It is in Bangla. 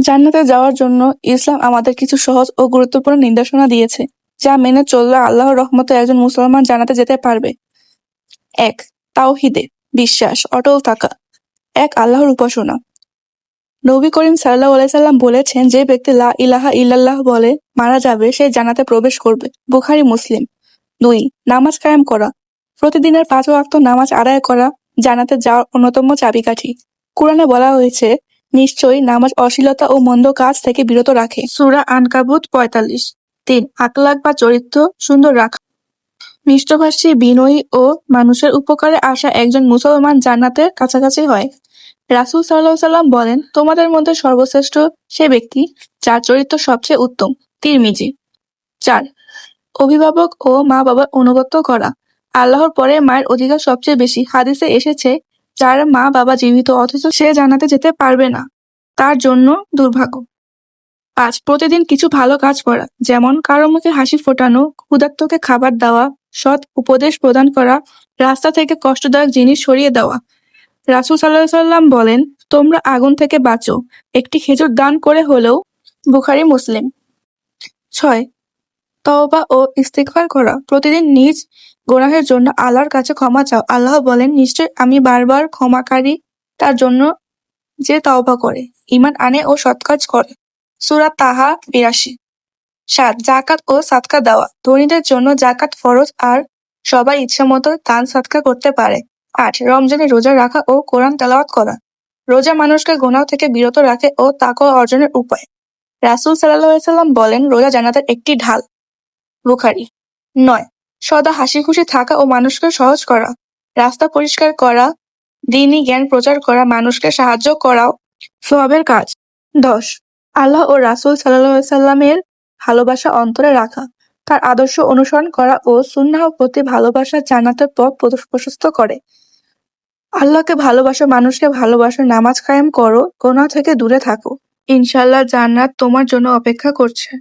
জান্নাতে যাওয়ার জন্য ইসলাম আমাদের কিছু সহজ ও গুরুত্বপূর্ণ নির্দেশনা দিয়েছে, যা মেনে চললে আল্লাহর রহমতে একজন মুসলমান জানাতে যেতে পারবে। এক, তাওহিদে বিশ্বাস, অটল থাকা। এক, আল্লাহর উপাসনা। নবী করিম সাল্লাহ আলাইসাল্লাম বলেছেন, যে ব্যক্তি লা ইলাহা ইল্লাল্লাহ বলে, মারা যাবে, সে জানাতে প্রবেশ করবে। বুখারি, মুসলিম। দুই, নামাজ কায়েম করা। প্রতিদিনের পাঁচ ওয়াক্ত নামাজ আদায় করা জানাতে যাওয়ার অন্যতম চাবিকাঠি। কোরআনে বলা হয়েছে নিশ্চয়ই নামাজ অশ্লীলতা ও মন্দ কাজ থেকে বিরত রাখে। সূরা আনকাবুত পঁয়তাল্লিশ। তিন, আকলাক বা চরিত্র সুন্দর রাখা। মিষ্টভাষী, বিনয়ী ও মানুষের উপকারে আসা একজন মুসলমান জান্নাতের কাছাকাছি হয়। রাসূল সাল্লাহ সাল্লাম বলেন, তোমাদের মধ্যে সর্বশ্রেষ্ঠ সে ব্যক্তি যার চরিত্র সবচেয়ে উত্তম, তিরমিজি। চার, অভিভাবক ও মা বাবার অনুগত করা। আল্লাহর পরে মায়ের অধিকার সবচেয়ে বেশি। হাদিসে এসেছে যার মা, বাবা জীবিত, অথচ সে জানাতে যেতে পারবে না, তার জন্য দুর্ভাগ্য। পাঁচ প্রতিদিন কিছু ভালো কাজ করা, যেমন কারও মুখে হাসি ফোটানো, ক্ষুধার্তকে খাবার দেওয়া, সৎ উপদেশ প্রদান করা, রাস্তা থেকে কষ্টদায়ক জিনিস সরিয়ে দেওয়া। রাসুল সাল্লাহ সাল্লাম বলেন, তোমরা আগুন থেকে বাঁচো। একটি খেজুর দান করে হলেও বুখারি, মুসলিম। ছয় তওবা ও ইস্তিগফার করা। প্রতিদিন নিজ গোনাহের জন্য আল্লাহর কাছে ক্ষমা চাও। আল্লাহ বলেন, নিশ্চয় আমি বারবার ক্ষমাকারী তার জন্য যে তওবা করে ইমান আনে ও সৎ কাজ করে। সূরা তাহা বিরাশি। সাত জাকাত ও সাদকা দেওয়া। ধনীদের জন্য জাকাত ফরজ আর সবাই ইচ্ছা মতো দান সাদকা করতে পারে। আট, রমজানে রোজা রাখা ও কোরআন তেলাওয়াত করা। রোজা মানুষকে গোনাহ থেকে বিরত রাখে ও তাকওয়া অর্জনের উপায়। রাসূল আলাইহি সাল্লাম বলেন, রোজা জান্নাতের একটি ঢাল। বুখারি নয়। সদা হাসি খুশি থাকা ও মানুষকে সহজ করা। রাস্তা পরিষ্কার করা, দিনই জ্ঞান প্রচার করা, মানুষকে সাহায্য করাও সবের কাজ। দশ। আল্লাহ ও রাসূল সাল্লামের ভালোবাসা অন্তরে রাখা। তার আদর্শ অনুসরণ করা ও সুন্নাহ প্রতি ভালোবাসা জান্নাতের পথ প্রশস্ত করে। আল্লাহকে ভালোবাসো, মানুষকে ভালোবাসো, নামাজ কায়েম করো গোনা থেকে দূরে থাকো। ইনশাল্লাহ জান্নাত তোমার জন্য অপেক্ষা করছে।